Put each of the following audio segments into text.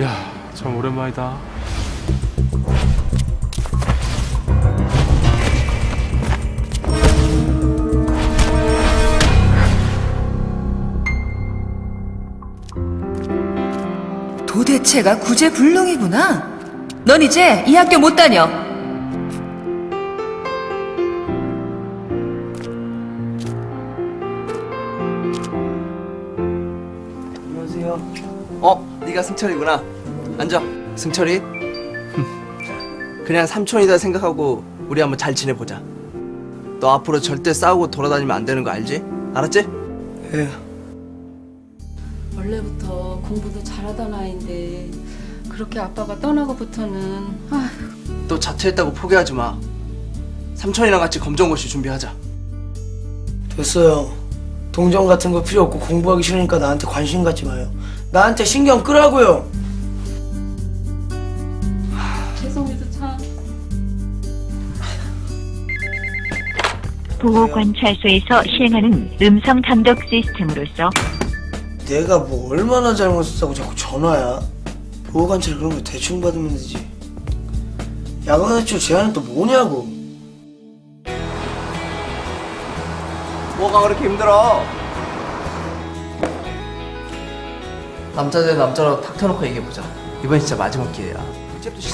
야, 참 오랜만이다. 도대체가 구제불능이구나. 넌 이제 이 학교 못 다녀. 안녕하세요. 어, 네가 승철이구나. 앉아. 승철이. 그냥 삼촌이다 생각하고 우리 한번 잘 지내보자. 너 앞으로 절대 싸우고 돌아다니면 안 되는 거 알지? 알았지? 예. 원래부터 공부도 잘하던 아이인데 그렇게 아빠가 떠나고부터는 아휴 또 자퇴했다고 포기하지 마. 삼촌이랑 같이 검정고시 준비하자. 됐어요. 동정 같은 거 필요 없고 공부하기 싫으니까 나한테 관심 갖지 마요. 나한테 신경 끄라고요. 참 보호관찰소에서 시행하는 음성 감독 시스템으로서 내가 뭐 얼마나 잘못했다고 자꾸 전화야. 보호관찰 그런 거 대충 받으면 되지. 야간 외출 제한은 또 뭐냐고. 뭐가 그렇게 힘들어? 남자 대 남자로 탁 터놓고 얘기해보자. 이번 진짜 마지막 기회야.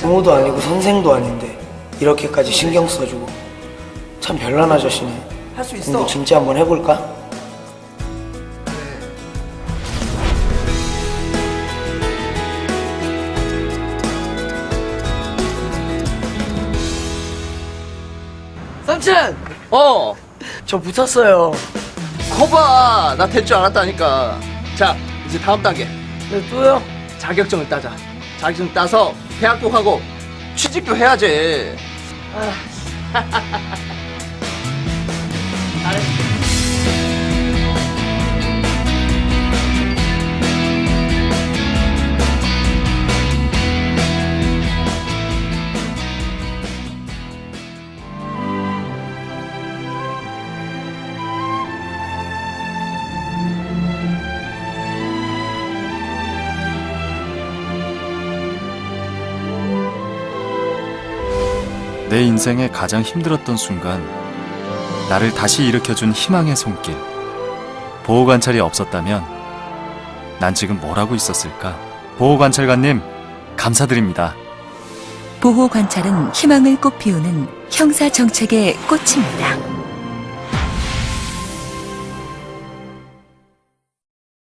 부모도 아니고 선생도 아닌데 이렇게까지 신경 써주고 참 별난 아저씨네. 할 수 있어. 공부 진짜 한번 해볼까? 삼촌! 어, 저 붙었어요. 거봐. 나 될 줄 알았다니까. 자, 이제 다음 단계. 네, 또요? 자격증을 따자. 자격증 따서 대학도 가고 취직도 해야지. 내 인생의 가장 힘들었던 순간 나를 다시 일으켜준 희망의 손길. 보호 관찰이 없었다면 난 지금 뭘 하고 있었을까? 보호 관찰관님 감사드립니다. 보호 관찰은 희망을 꽃피우는 형사 정책의 꽃입니다.